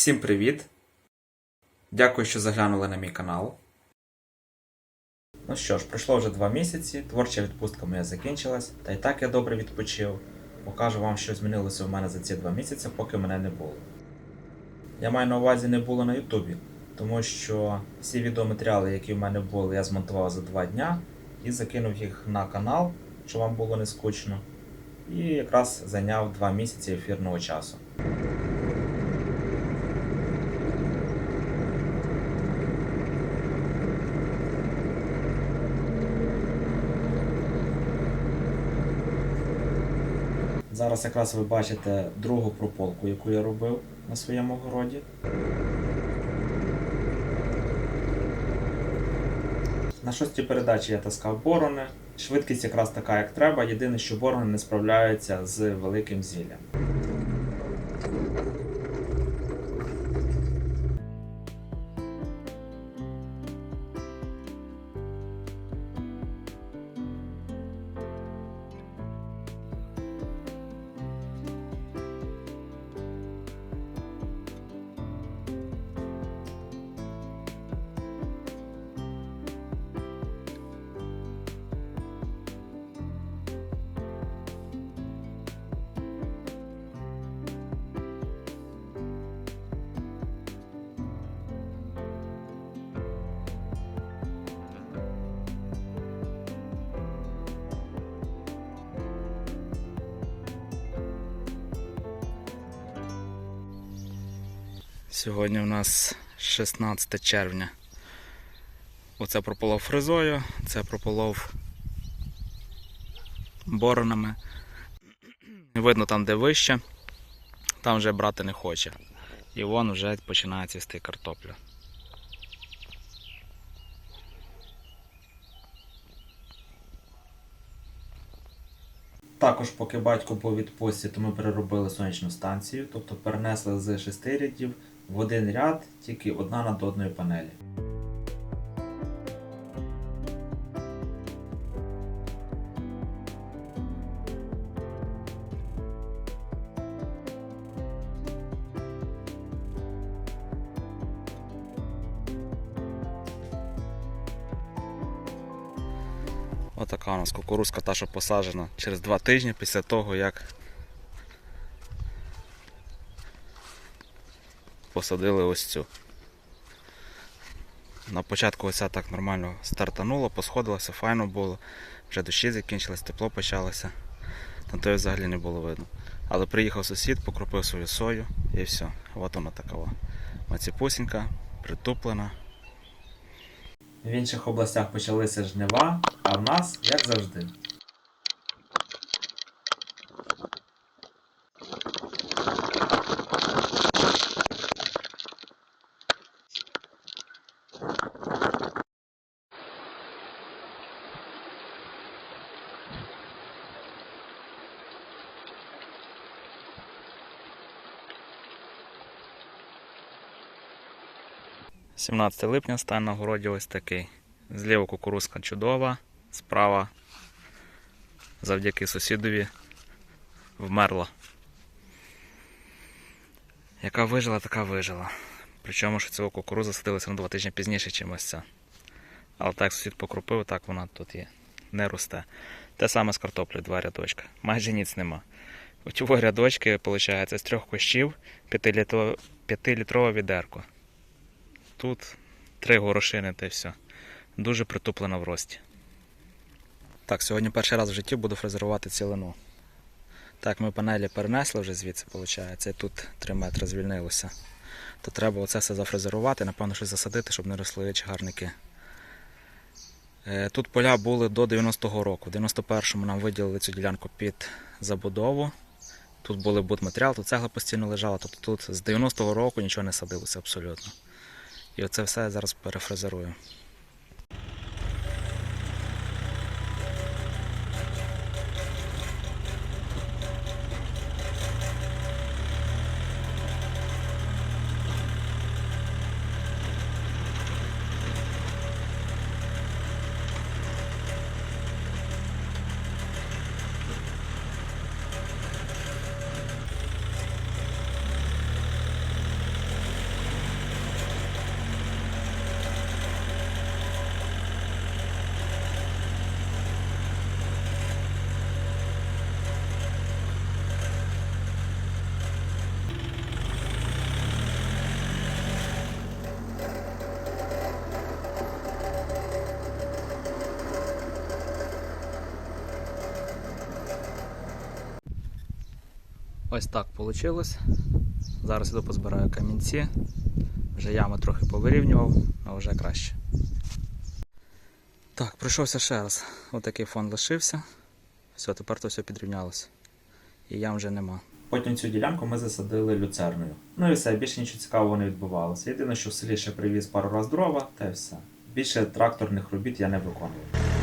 Всім привіт! Дякую, що заглянули на мій канал. Ну що ж, пройшло вже два місяці, творча відпустка моя закінчилась, та й так я добре відпочив. Покажу вам, що змінилося у мене за ці два місяці, поки мене не було. Я маю на увазі не було на Ютубі, тому що всі відеоматеріали, які в мене були, я змонтував за два дня і закинув їх на канал, щоб вам було не скучно. І якраз зайняв два місяці ефірного часу. Зараз якраз ви бачите другу прополку, яку я робив на своєму городі. На шостій передачі я таскав борони. Швидкість якраз така, як треба. Єдине, що борони не справляються з великим зіллям. Сьогодні у нас 16 червня. Оце прополов фрезою, це прополов боронами. Видно там, де вище, там вже брати не хоче. І вон вже починає цвісти картопля. Також, поки батько був відпустці, то ми переробили сонячну станцію, тобто перенесли з шести рядів в один ряд, тільки одна над одної панелі. Отака у нас кукурузка та, що посаджена через два тижні після того, як посадили ось цю. На початку оця так нормально стартануло, посходилося, файно було. Вже дощі закінчились, тепло почалося. Там то взагалі не було видно. Але приїхав сусід, покропив свою сою і все. От вона така. Маціпусінька, притуплена. В інших областях почалися жнива, а в нас, як завжди. – 17 липня стан на городі ось такий. Зліва кукурузка чудова, справа завдяки сусідові вмерла. Яка вижила, така вижила. Причому що цього кукуруза садилася на два тижні пізніше, ніж ось ця. Але так сусід покропив, так вона тут є. Не росте. Те саме з картоплею, два рядочка. Майже ніц нема. Цього рядочки, виходить, з трьох кущів 5-літрове відерко. Тут три горошини та й все. Дуже притуплена в рості. Так, сьогодні перший раз в житті буду фрезерувати цілину. Так, ми панелі перенесли вже звідси, виходить, і тут 3 метри звільнилося. То треба оце все зафрезерувати, напевно, щось засадити, щоб не росли чагарники. Е, Тут поля були до 90-го року. В 91-му нам виділили цю ділянку під забудову. Тут були будматеріал, тут цегла постійно лежала, тобто тут з 90-го року нічого не садилося абсолютно. І оце все я зараз перефрезерую. Ось так вийшло. Зараз іду позбираю камінці. Вже ями трохи повирівнював, а вже краще. Так, пройшовся ще раз. Отакий фон лишився. Все, тепер то все підрівнялося. І ям вже нема. Потім цю ділянку ми засадили люцерною. Ну і все, більше нічого цікавого не відбувалося. Єдине, що в селі ще привіз пару раз дрова, та й все. Більше тракторних робіт я не виконував.